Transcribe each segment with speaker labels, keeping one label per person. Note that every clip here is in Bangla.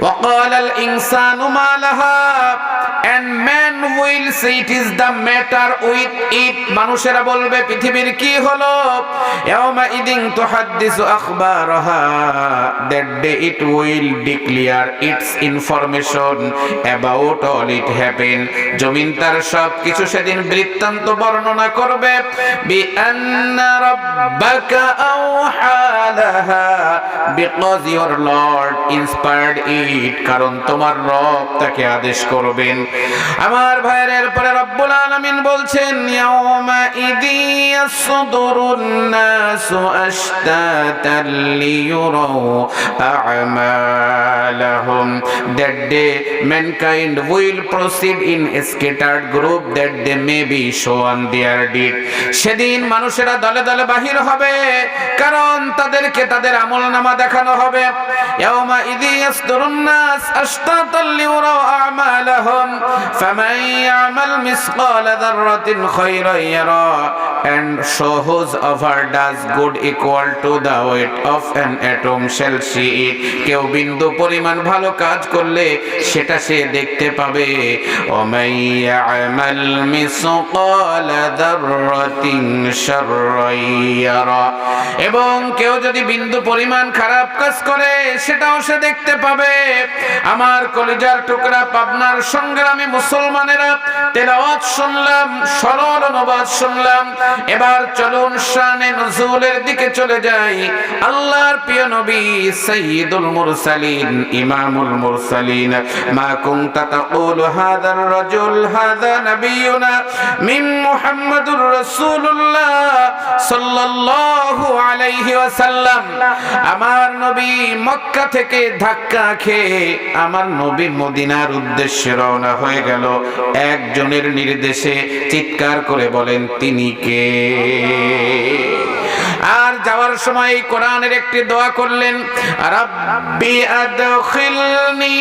Speaker 1: وقال الإنسان ما لها؟ and man will say it is the matter with it মানুষেরা বলবে পৃথিবীর কি হলো ইয়াউমা ইদিন তুহাদ্দিসু আখবারহা that day it will declare its information about all it happened জমিন তার সব কিছু সেদিন বৃত্তান্ত বর্ণনা করবে B Anna রাব্বাকা আওহা because your lord inspired it কারণ তোমার রব তাকে আদেশ করবেন আমার ভাইয়ের এরপরে রব্বুল আলামিন বলছেন scattered group. That they may be shown their deed. সেদিন মানুষেরা দলে দলে বাহির হবে, কারণ তাদেরকে তাদের আমল নামা দেখানো হবে। ইয়াউমা নাস فمن يعمل مثقال ذرة خيرا يرى and show whose offer does good equal to the weight of an atom shall see it কেউ বিন্দু পরিমাণ ভালো কাজ করলে সেটা সে দেখতে পাবে ومن يعمل مثقال ذرة شرا يرى এবং কেউ যদি বিন্দু পরিমাণ খারাপ কাজ করে সেটাও সে দেখতে পাবে আমার কলিজার টুকরা পাবনার সংগ্রামী মুসলমানেরা তেলাওয়াত শুনলাম, সরল অনুবাদ শুনলাম। এবার চলুন শানে নজুলের দিকে চলে যাই। আল্লাহর প্রিয় নবী সাইয়্যিদুল মুরসালিন, ইমামুল মুরসালিন। মা কুনতা তাকুলু হাদার রাজুল, হাদা নবিয়ুনা মিন মুহাম্মাদুর রাসূলুল্লাহ সাল্লাল্লাহু আলাইহি ওয়াসাল্লাম। আমার নবী মক্কা থেকে ধাক্কা খেয়ে আমার নবী মদিনার উদ্দেশ্যে রওনা হয়ে গেল। একজনের নির্দেশে চিৎকার করে বলেন তিনি কে? যাওয়ার সময় কোরআনের একটি দোয়া করলেন, রাব্বি আদখিলনি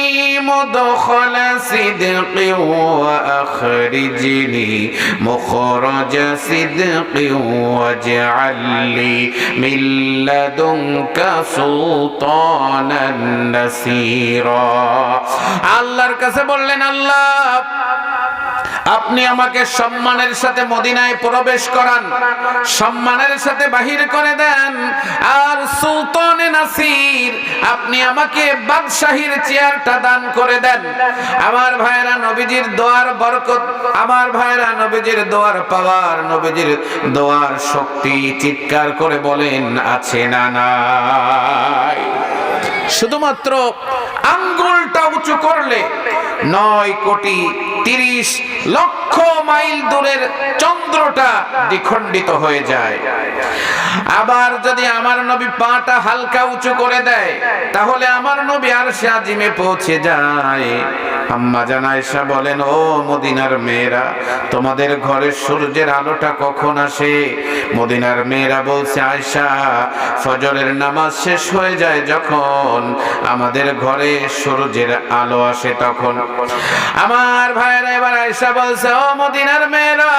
Speaker 1: মুদখালা সিদকি ওয়া আখরিজনি মুখরাজা সিদকি ওয়াজআলনি মিন লাদুনকা সুলতানান আল্লাহর কাছে বললেন, আল্লাহ আপনি আমাকে সম্মানের সাথে মদিনায় প্রবেশ করান, সম্মানের সাথে বাহির করে দেন। আর সুলতানে নাসির, আপনি আমাকে বাদশাহীর চেয়ারটা দান করে দেন। আমার ভাইরা নবীজির দোয়ার বরকত, আমার ভাইরা নবীজির দোয়ার পাওয়ার, নবীজির দোয়ার শক্তি চিৎকার করে বলেন, আছে না নাই? শুধুমাত্র আঙ্গুলটা উঁচু করলে নয় কোটি তিরিশ লক্ষ মাইল দূরের চন্দ্রটা দ্বিখণ্ডিত হয়ে যায়। আবার যদি আমার নবী পাটা হালকা উঁচু করে দেয়, তাহলে আমার নবী আর সে আজিমে পৌঁছে যায়। আম্মা জানাইসা বলেন, ও মদিনার মেয়েরা, তোমাদের ঘরে সূর্যের আলোটা কখন আসে? মদিনার মেয়েরা বলছে আয়সা ফজরের নামাজ শেষ হয়ে যায় যখন আমাদের ঘরে সূর্যের আলো আসে তখন। আমার ভাইরা এবার আয়সা বলছে, ও মদিনার মেয়েরা,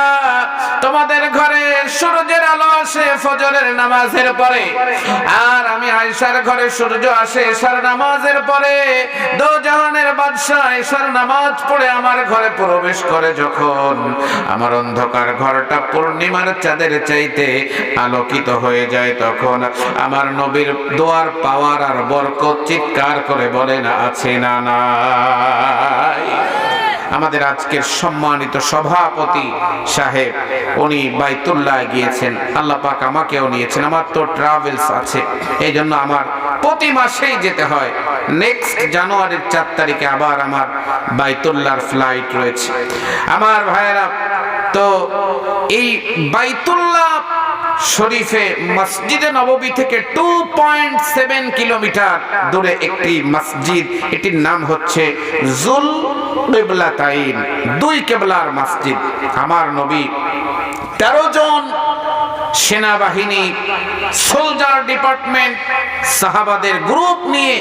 Speaker 1: তোমাদের ঘরে সূর্যের আলো আসে ফজরের নামাজের পরে। আর আমি আয়সার ঘরে সূর্য আসে এশার নামাজের পরে। দো জাহানের বাদশাহ নামাজ পড়ে আমার ঘরে প্রবেশ করে যখন আমার অন্ধকার ঘরটা পূর্ণিমার চাঁদের চাইতে আলোকিত হয়ে যায় তখন আমার নবীর দোয়ার পাওয়ার আর বরকত চিৎকার করে বলেন, আছে না? নাই আমাদের আজকের সম্মানিত সভাপতি সাহেব, উনি বাইতুল্লাহ গিয়েছেন। আল্লাহ পাক আমাকেও নিয়েছেন। আমার তো ট্রাভেলস আছে। এই জন্য আমার প্রতি মাসেই যেতে হয়। নেক্সট জানুয়ারির চার তারিখে আবার আমার বাইতুল্লাহর ফ্লাইট রয়েছে। আমার ভাইয়েরা, তো এই বাইতুল্লাহ শরীফে মসজিদে নববী থেকে টু পয়েন্ট সেভেন কিলোমিটার দূরে একটি মসজিদ। এটির নাম হচ্ছে জুল কেবলাতাইন দুই কেবলার মসজিদ। আমার নবী তেরো জন সেনাবাহিনী সোলজার ডিপার্টমেন্ট সাহাবাদের গ্রুপ নিয়ে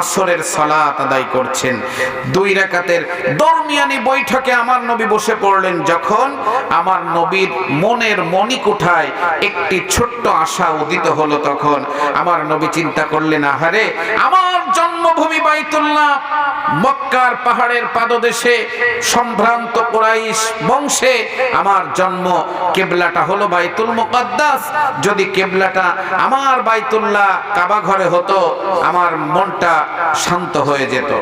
Speaker 1: আসরের সালাত আদায় করছেন। দুই রাকাতের দরমিয়ানি বৈঠকে আমার নবী বসে পড়লেন যখন আমার নবীর মনের মণিকুঠায় একটি ছোট্ট আশা উদিত হলো তখন। আমার নবী চিন্তা করলেন, আহারে, আমার জন্মভূমি বাইতুল্লাহ, মক্কার পাহাড়ের পাদদেশে সম্ভ্রান্ত কোরাইশ বংশে আমার জন্ম। কেবলাটা হলো বাইতুল মুকাদ্দাস। যদি কেবলাটা আমার বাইতুল্লাহ কাবা ঘরে হতো, আমার মনটা শান্ত হয়ে যেত।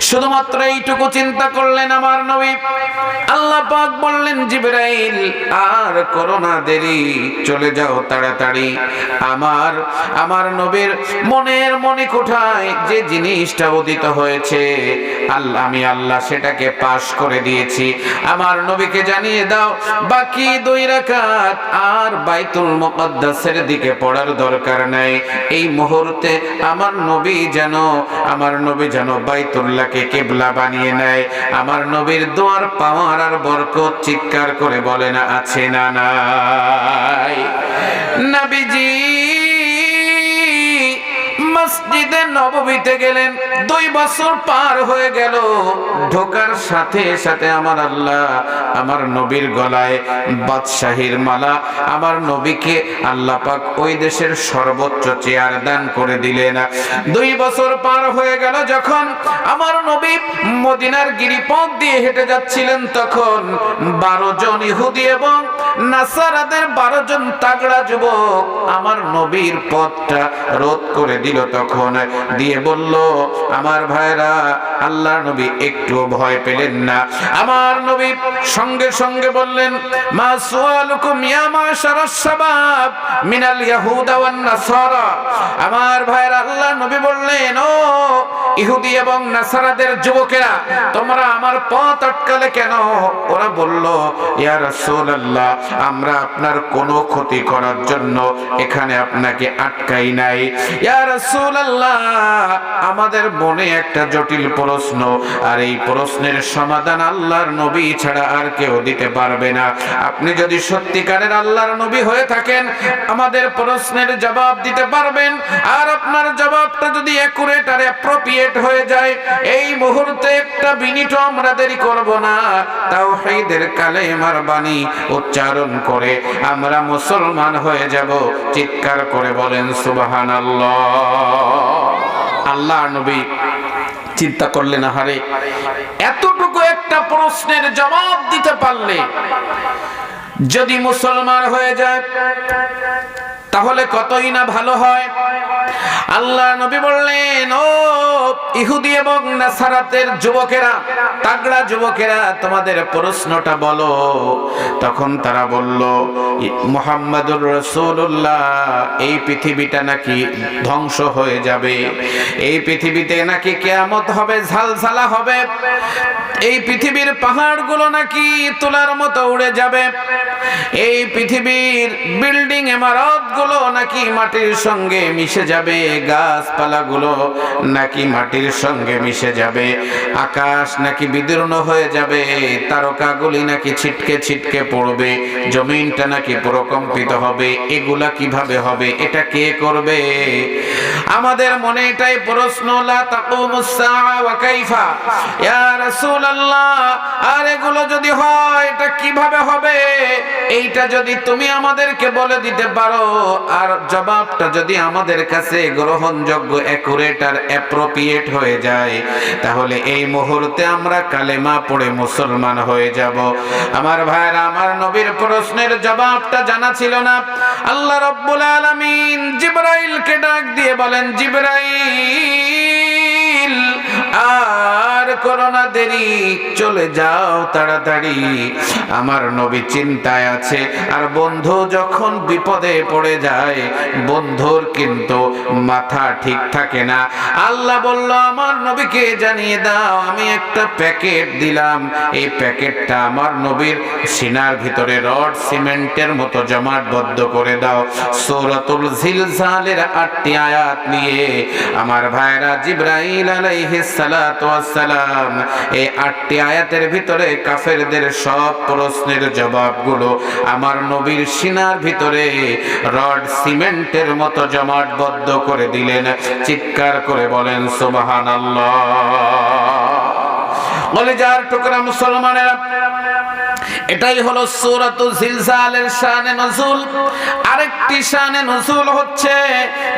Speaker 1: শুধুমাত্র এইটুকু চিন্তা করলেন আমার নবী। আল্লাহ পাক বললেন, জিবরাইল, আর করোনা দেরি, চলে যাও তাড়াতাড়ি। আমার আমার নবীর মনের মনে কোঠায় যে জিনিসটা উদিত হয়েছে আল্লাহ আমি আল্লাহ সেটাকে পাশ করে দিয়েছি। আমার নবীকে জানিয়ে দাও, বাকি দুই রাকাত আর বাইতুল মুকদ্দাসের দিকে পড়ার দরকার নাই। এই মুহূর্তে আমার নবী যেন, আমার নবী যেন বাইতুল্লাহকে কেবলা বানিয়ে নেয়। আমার নবীর দোয়ার পাওয়ার আর বরকত চিৎকার করে বলে না, আছে না নাই? নবীজি মসজিদে নববীতে গেলেন। দুই বছর পার হয়ে গেল। ঢোকার সাথে সাথে আমার আল্লাহ আমার নবীর গলায় বাদশাহীর মালা, আমার নবীকে আল্লাহ পাক ওই দেশের সর্বোচ্চ চেয়ার দান করে দিলেন। দুই বছর পার হয়ে গেল যখন আমার নবী মদিনার গিরিপথ দিয়ে হেঁটে যাচ্ছিলেন তখন বারো জন ইহুদি এবং নাসারাদের বারো জন তাগড়া যুবক আমার নবীর পথটা রোধ করে দিল তখন। দিয়ে বলল, আমার ভাইরা আল্লাহ নবী একটু ভয় পেলেন না। আমার নবী সঙ্গে সঙ্গে বললেন, মা মিনাল আমার ভাইরা আল্লাহ নবী বললেন, ও ইহুদি এবং নাসারাদের যুবকেরা, তোমরা আমার পথ আটকালে কেন? ওরা বলল, ইয়া রাসূলুল্লাহ, আমরা আপনার কোনো ক্ষতি করার জন্য এখানে আপনাকে আটকাই নাই। ইয়া রাসূলুল্লাহ আমাদের মনে একটা জটিল প্রশ্ন। আর এই প্রশ্নের সমাধান আল্লাহর নবী ছাড়া আর কেউ দিতে পারবে না। আপনি যদি সত্যিকারের আল্লাহর নবী হয়ে থাকেন, আমাদের প্রশ্নের জবাব দিতে পারবেন। আর আপনার জবাবটা যদি অ্যাকুরেট আর অ্যাপ্রোপ্রিয়েট হয়ে যায়, এই মুহূর্তে একটা বিনিট আমরা দেরি করব না। তাওহীদের কালেমার বাণী উচ্চারণ করে আমরা মুসলমান হয়ে যাব। চিৎকার করে বলেন সুবাহান আল্লাহ নবী চিন্তা করলেন হারে এতটুকু একটা প্রশ্নের জবাব দিতে পারলে যদি মুসলমান হয়ে যায় তাহলে কতই না ভালো হয়? আল্লাহ নবী বললেন, ও ইহুদি এবং নাসারাতের যুবকেরা, তাগড়া যুবকেরা, তোমাদের প্রশ্নটা বলো। তখন তারা বলল মোহাম্মদুর রসুল্লাহ এই পৃথিবীটা নাকি ধ্বংস হয়ে যাবে। এই পৃথিবীতে নাকি কেয়ামত হবে, ঝালঝালা হবে। এই পৃথিবীর পাহাড়গুলো নাকি তোলার মতো উড়ে যাবে? এই পৃথিবীর বিল্ডিং ইমারতগুলো নাকি মাটির সঙ্গে মিশে যাবে? গাছপালাগুলো নাকি মাটির সঙ্গে মিশে যাবে? আকাশ নাকি বিদীর্ণ হয়ে যাবে? তারকাগুলি নাকি ছিটকে ছিটকে পড়বে? জমিনটা নাকি প্রকম্পিত হবে? এগুলা কীভাবে হবে? এটা কে করবে? আমাদের মনে এটাই প্রশ্ন, লা তাকুমুস সাআ ওয়া কাইফা? ইয়া আর এগুলো যদি হয়, এটা কীভাবে হবে? এইটা যদি তুমি আমাদেরকে বলে দিতে পারো, আর জবাবটা যদি আমাদের কাছে গ্রহণযোগ্য অ্যাপ্রোপ্রিয়েট হয়ে যায়, তাহলে এই মুহূর্তে আমরা কালেমা পড়ে মুসলমান হয়ে যাব। আমার ভাইরা, আমার নবীর প্রশ্নের জবাবটা জানা ছিল না। আল্লাহ রব্বুল আলামিন জিবরাইলকে ডাক দিয়ে বলেন, জিবরাইল আর করোনা দেরি, চলে যাও তাড়াতাড়ি। আমার নবী চিন্তায় আছে, আর বন্ধু যখন বিপদে পড়ে যায়, বন্ধুর কিন্তু মাথা ঠিক থাকে না। আল্লাহ বলল, আমার নবীকে জানিয়ে দাও, আমি একটা প্যাকেট দিলাম। এই প্যাকেটটা আমার নবীর সিনার ভিতরে রড সিমেন্টের মতো জমাটবদ্ধ করে দাও। সূরাতুল জিলজালের আটটি আয়াত নিয়ে আমার ভাইরা জিব্রাইল আলাইহিস সালাতু ওয়াস সালাম বলেছিলাম এই আটটি আয়াতের ভিতরে কাফেরদের সব প্রশ্নের জবাবগুলো আমার নবীর সিনার ভিতরে রড সিমেন্টের মতো জমাটবদ্ধ করে দিলেন। চিৎকার করে বলেন সুবাহান বলে, যার টুকরা মুসলমানেরা এটাই হলো সূরাতু জিলজালের শানে নজুল। আরেকটি শানে নজুল হচ্ছে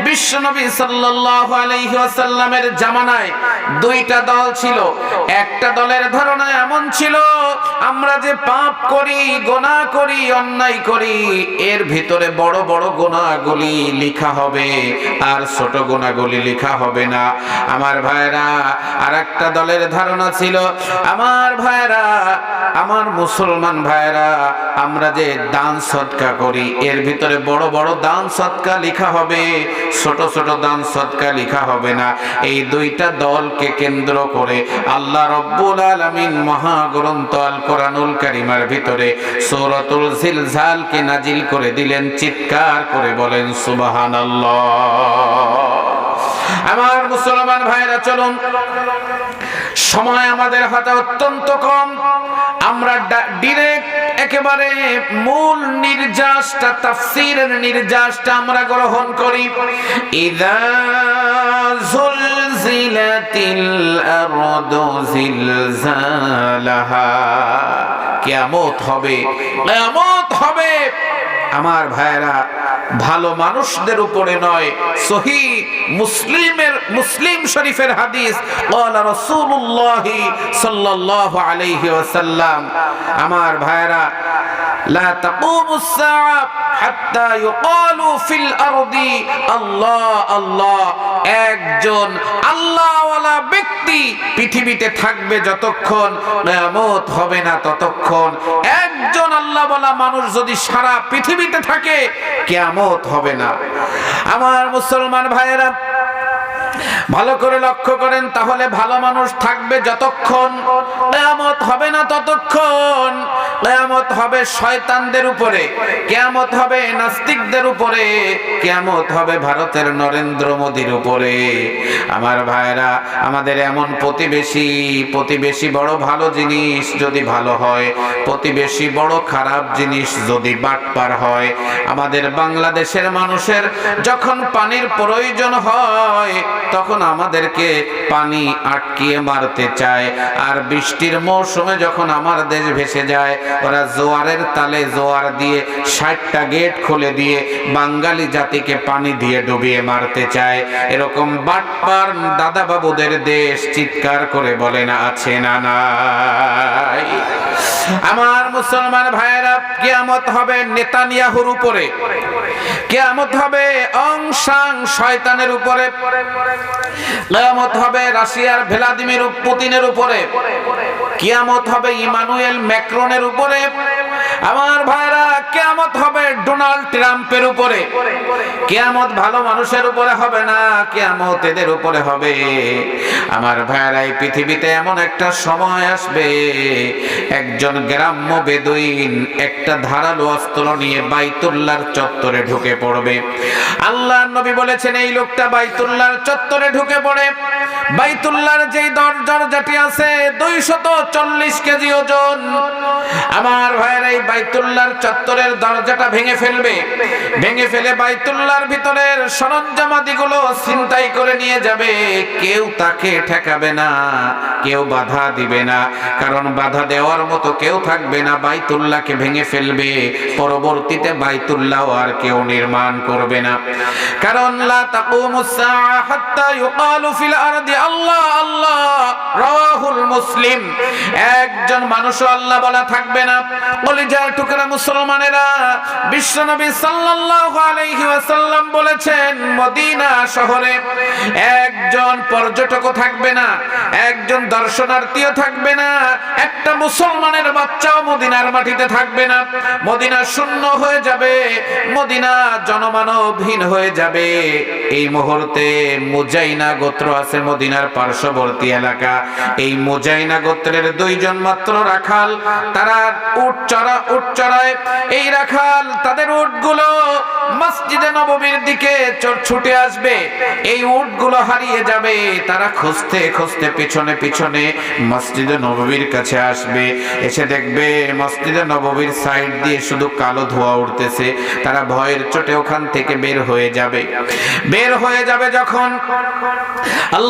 Speaker 1: বিশ্বনবী সাল্লাল্লাহু আলাইহি ওয়াসাল্লামের জামানায় দুইটা দল ছিল। একটা দলের ধারণা এমন ছিল আমরা যে পাপ করি গোনাহ করি, অন্যায় করি, এর ভিতরে বড় বড় গোনাহগুলি লেখা হবে, আর ছোট গোনাহগুলি লেখা হবে না। আমার ভাইরা আরেকটা দলের ধারণা ছিল, আমার ভাইরা আমার মুসলমান ভাইরা আমরা যে দান সৎকা করি, এর ভিতরে বড় বড় দান সৎকা লেখা হবে, ছোট ছোট দান সৎকা লেখা হবে না। এই দুইটা দলকে কেন্দ্র করে আল্লাহ রব্বুল আলামিন মহাগ্রন্থ আল কোরআনুল কারিমার ভিতরে সূরাতুল জিলজালকে নাজিল করে দিলেন, চিৎকার করে বলেন, সুবহানাল্লাহ। আমার মুসলমান ভাইরা, চলুন। সময় আমাদের হাতে অত্যন্ত কম। আমরা ডিরেক্ট একেবারে মূল নির্যাসটা, তাফসীরের নির্যাসটা আমরা গ্রহণ করি। ইদা জুলজিলাতিল আরদু জিলজালাহা কিয়ামত হবে কিয়ামত হবে আমার ভাইরা ভালো মানুষদের উপরে নয় সহি মুসলিমের মুসলিম শরীফের হাদিস قال رسول الله صلى الله عليه وسلم আমার ভাইরা لا تقوم الساعة حتى يقال في الأرض الله الله একজন আল্লাহওয়ালা ব্যক্তি পৃথিবীতে থাকবে যতক্ষণ কিয়ামত হবে না ততক্ষণ একজন আল্লাহ বলা মানুষ যদি সারা পৃথিবীতে থাকে কিয়ামত হবে না আমার মুসলমান ভাইয়েরা ভালো করে লক্ষ্য করেন তাহলে ভালো মানুষ থাকবে যতক্ষণ কেয়ামত হবে না ততক্ষণ কেয়ামত হবে শয়তানদের উপরে কেয়ামত হবে নাস্তিকদের উপরে কেয়ামত হবে ভারতের নরেন্দ্র মোদীর উপরে। আমার ভাইরা আমাদের এমন প্রতিবেশী প্রতিবেশী বড় ভালো জিনিস যদি ভালো হয়, প্রতিবেশী বড় খারাপ জিনিস যদি বাটপার হয়, আমাদের বাংলাদেশের মানুষের যখন পানির প্রয়োজন হয়, তখন আমাদেরকে পানি আটকিয়ে মারতে চায়। আর বৃষ্টির মৌসুমে যখন আমার দেশ ভেসে যায়, ওরা জোয়ারের তালে জোয়ার দিয়ে ষাটটা গেট খুলে দিয়ে বাঙালি জাতিকে পানি দিয়ে ডুবিয়ে মারতে চায়। এরকম বাটপার দাদা বাবুদের দেশ চিৎকার করে বলে, না, আছে না, নাই। আমার মুসলমান ভাইয়েরা, কিয়ামত হবে নেতানিয়াহুর উপরে। কিয়ামত হবে অংশাং শয়তানের উপরে। কেয়ামত হবে রাশিয়ার ভ্লাদিমির পুতিনের উপরে। কিয়ামত হবে ইমানুয়েল ম্যাক্রনের উপরে। আমার ভাইরা কেয়ামত হবে ডোনাল্ড ট্রাম্পের উপরে। কেয়ামত ভালো মানুষের উপরে হবে না, কেয়ামত এদের উপরে হবে। আমার ভাইরা এই পৃথিবীতে এমন একটা সময় আসবে, একজন গ্রাম্য বেদুইন একটা ধারালো অস্ত্র নিয়ে বাইতুল্লাহর চত্বরে ঢুকে পড়বে। আল্লাহ নবী বলেছেন, এই লোকটা বাইতুল্লাহর চত্বরে ঢুকে পড়ে। বাইতুল্লাহর যেই দরজাটি আছে, দুইশত চল্লিশ কেজি ওজন। আমার ভাইয়ের এই বাইতুল্লাহর চত্বরের দরজাটা ভেঙে ফেলবে। ভেঙে ফেলে বাইতুল্লাহর ভিতরের সরঞ্জামাদিগুলো করে নিয়ে যাবে। কেউ তাকে ঠেকাবে না, কেউ বাধা দিবে না, কারণ বাধা দেওয়ার মতো কেউ থাকবে না। ভেঙে ফেলবে, পরবর্তীতে বাইতুল্লাহ আর কেউ নির্মাণ করবে না। কারণ লা আল্লাহ আল্লাহ রাওয়াহুল মুসলিম। একজন আল্লাহ বলা থাকবে না। টুকরা মুসলমানেরা বিশ্বনবী সাল্লাল্লাহু আলাইহি ওয়াসাল্লাম বলেছেন, মদিনা শহরে একজন থাকবে না, একজন দর্শনার্থীও থাকবে না, একটা মুসলমানের বাচ্চাও মদিনার মাটিতে থাকবে না। মদিনা শূন্য হয়ে যাবে, মদিনা জনমানবহীন হয়ে যাবে। এই মুহূর্তে মুজাইনা গোত্র আছে মদিনার পার্শ্ববর্তী এলাকা। এই মুজাইনা গোত্রের দুইজন মাত্র রাখাল, তারা উট চড়া উট চড়ায় এই রাখাল, তাদের উটগুলো মসজিদে নববীর দিকে ছুটে আসবে। এই উটগুলো হারিয়ে যাবে, তারা খুঁজতে খুঁজতে পিছনে পিছনে মসজিদে নববীর কাছে আসবে। এসে দেখবে মসজিদে নববীর সাইড দিয়ে শুধু কালো ধোঁয়া উঠতেছে। তারা ভয়ের চোটে ওখান থেকে বের হয়ে যাবে। বের হয়ে যাবে যখন আল্লাহ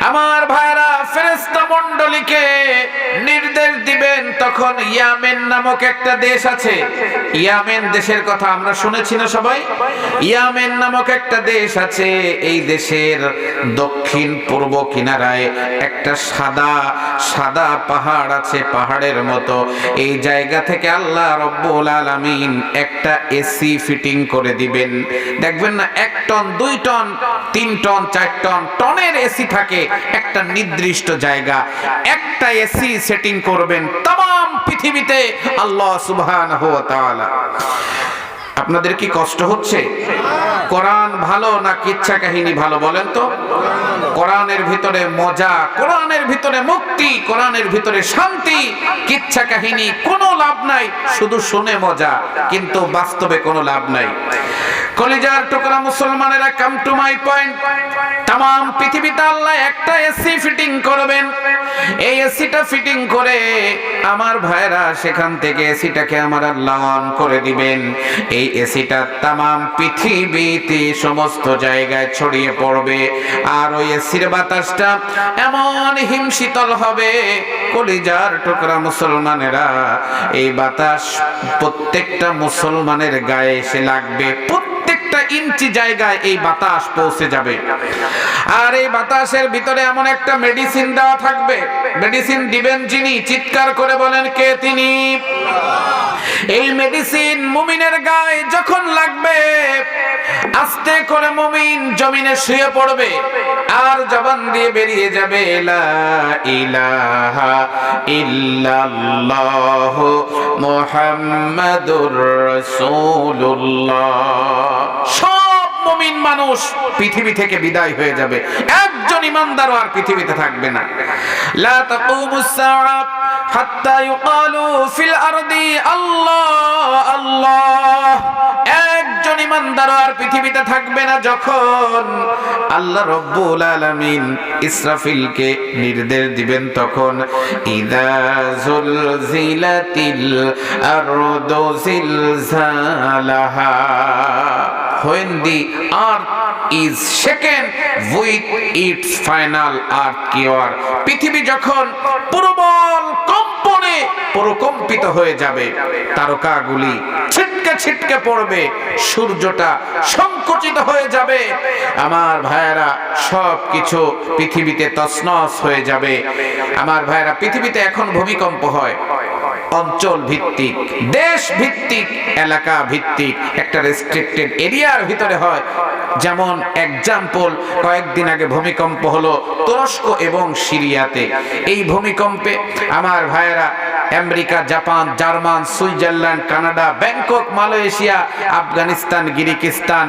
Speaker 1: আমার ভাইরা ফেরেস্তা মণ্ডলীকে নির্দেশ দিবেন, তখন ইয়ামেন নামক একটা দেশ আছে। ইয়ামেন দেশের কথা আমরা শুনেছি না সবাই? ইয়ামেন নামক একটা দেশ আছে, এই দেশের দক্ষিণ পূর্ব কিনারায় একটা সাদা সাদা পাহাড় আছে, পাহাড়ের মতো। এই জায়গা থেকে আল্লাহ রব্বুল আলামিন একটা এসি ফিটিং করে দিবেন। দেখবেন না, এক টন, দুই টন, তিন টন, চার টন, টনের এসি থাকে। একটা নির্দিষ্ট জায়গা, একটা এসি সেটিং করবেন তাম পৃথিবীতে আল্লাহ তাআলা। আপনাদের কি কষ্ট হচ্ছে? কোরআন ভালো না কিচ্ছা কাহিনী ভালো বলেন তো? কোরআনের ভিতরে মজা, কোরআনের ভিতরে মুক্তি, কোরআনের ভিতরে শান্তি কিচ্ছা কাহিনী, কোনো লাভ নাই, শুধু শুনে মজা, কিন্তু বাস্তবে কোনো লাভ নাই। কলিজার টুকরা মুসলমানেরা কাম টু মাই পয়েন্ট তাম পৃথিবীতে আল্লাহ একটা এসি ফিটিং করবেন। এই এসিটা ফিটিং করে আমার ভাইরা সেখান থেকে এসিটাকে আমার আল্লাহ অন করে দিবেন। এই এসিটা তাম পৃথিবীতে সমস্ত জায়গায় ছড়িয়ে পড়বে। আর ওই এসির বাতাসটা এমন হিমশীতল হবে, কলিজার টুকরা মুসলমানেরা এই বাতাস প্রত্যেকটা মুসলমানের গায়ে এসে লাগবে। প্রত্যেকটা ইঞ্চি জায়গায় এই বাতাস পৌঁছে যাবে। আর এই বাতাসের ভিতরে এমন একটা মেডিসিন দেওয়া থাকবে। মেডিসিন দিবেন যিনি, চিৎকার করে বলেন, কে তিনি? এই মেডিসিন মুমিনের গায়ে যখন লাগবে আস্তে করে মুমিন জমিনে শুয়ে পড়বে, আর জবান দিয়ে বেরিয়ে যাবে, লা ইলাহা ইল্লাল্লাহ মুহাম্মাদুর রাসূলুল্লাহ। সব মুমিন মানুষ পৃথিবী থেকে বিদায় হয়ে যাবে, একজন ইমানদারও আর পৃথিবীতে থাকবে না। লা তাকুমুস সাআ হাত্তা ইউকালু ফিল আরদি, আল্লাহ আল্লাহ একজন ইমানদার আর পৃথিবীতে থাকবে না যখন আল্লাহ রব্বুল ইসরাফিলকে নির্দেশ দিবেন তখন its final earth cure, পৃথিবী যখন প্রবল প্রকম্পিত হয়ে যাবে। তারকাগুলি ছিটকে ছিটকে পড়বে। সূর্যটা সংকুচিত হয়ে যাবে। আমার ভাইয়েরা সব কিছু পৃথিবীতে তছনছ হয়ে যাবে। আমার ভাইয়েরা, পৃথিবীতে এখন ভূমিকম্প হয়। অঞ্চল ভিত্তিক, দেশ ভিত্তিক, এলাকা ভিত্তিক, একটা রেস্ট্রিক্টেড এরিয়ার ভিতরে হয়। যেমন এক্সাম্পল কয়েকদিন আগে ভূমিকম্প হলো তুরস্ক এবং সিরিয়াতে। এই ভূমিকম্পে আমার ভাইয়েরা America, Japan, German, Switzerland, Canada, Bangkok, Malaysia, Afghanistan, Kyrgyzstan,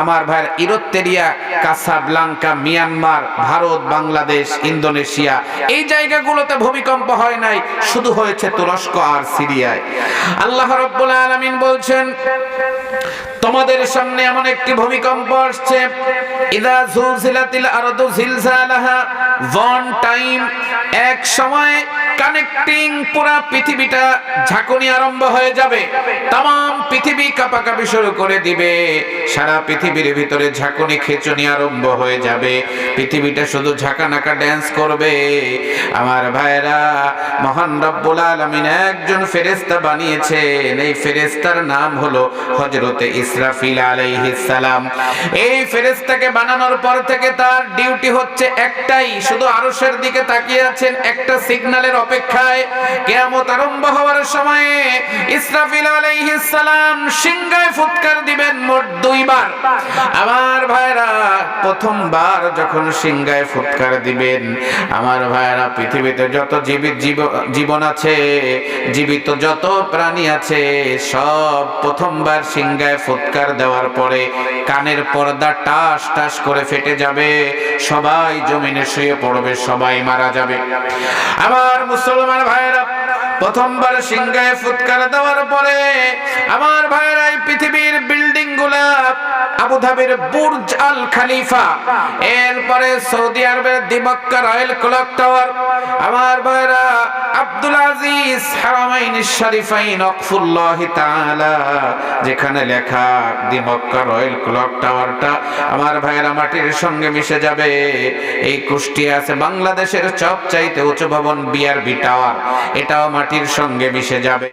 Speaker 1: আমার ভাইয়ের Eritrea, Casablanca, Myanmar, Bharat, Bangladesh, Indonesia. এই জায়গাগুলোতে ভূমিকম্প হয় নাই, শুধু হয়েছে তুরস্ক। আর সিরিয়ায়। আল্লাহ রব্বুল আলামিন বলছেন, তোমাদের সামনে এমন একটি ভূমিকম্প আসছে। ইদা জুলজিলাতিল আরদু জিলজালাহা ওয়ান টাইম এক সময় কানেক্টিং পুরা পৃথিবীটা ঝাঁকুনি আরম্ভ হয়ে যাবে। তাম পৃথিবী কাঁপাকাঁপি শুরু করে দিবে। সারা পৃথিবীর ভিতরে ঝাঁকুনি, খেচুনি আরম্ভ হয়ে যাবে। পৃথিবীটা শুধু ঝাঁকানাকা ড্যান্স করবে। আমার ভাইরা মহান রব্বুল আলামিন একজন ফেরেশতা বানিয়েছেন। এই ফেরেশতার নাম হলো হযরতে ইসরাফিল আলাইহিস সালাম। এই ফেরেশতাকে বানানোর পর থেকে তার ডিউটি হচ্ছে একটাই শুধু আরশের দিকে তাকিয়ে আছেন একটা সিগন্যালের অপেক্ষায়। কিয়ামত আরম্ভ হওয়ার সময়ে ইসরাফিল আলাইহিস সালাম সিংহায় ফুৎকার দিবেন মোট দুইবার। আমার ভাইরা, প্রথমবার যখন সিংহায় ফুৎকার দিবেন, আমার ভাইরা, পৃথিবীতে যত জীবিত জীবন আছে, জীবিত যত প্রাণী আছে, সব প্রথমবার সিংহায় ফুৎকার দেওয়ার পরে কানের পর্দা টাস টাস করে ফেটে যাবে, সবাই জমিনে শুয়ে পড়বে সবাই মারা যাবে। আমার মুসলমান ভাইরা প্রথমবার সিংহায় ফুৎকার দেওয়ার পরে আমার ভাইরা এই পৃথিবীর বিল্ডিংগুলা আবুধাবির বুর্জ আল খালিফা, এরপরে সৌদি আরবের দিমক্কা রয়্যাল ক্লক টাওয়ার, আমার ভাইরা আব্দুল আজিজ হারামাইন শরীফাইন অকফুল্লাহ তাআলা, যেখানে লেখা দিমক্কা রয়্যাল ক্লক টাওয়ারটা আমার ভাইরা মাটির সঙ্গে মিশে যাবে। এই কুষ্টিয়া আছে বাংলাদেশের সবচাইতে উঁচু ভবন বিআরবি টাওয়ার, এটাও মাটির সঙ্গে মিশে যাবে।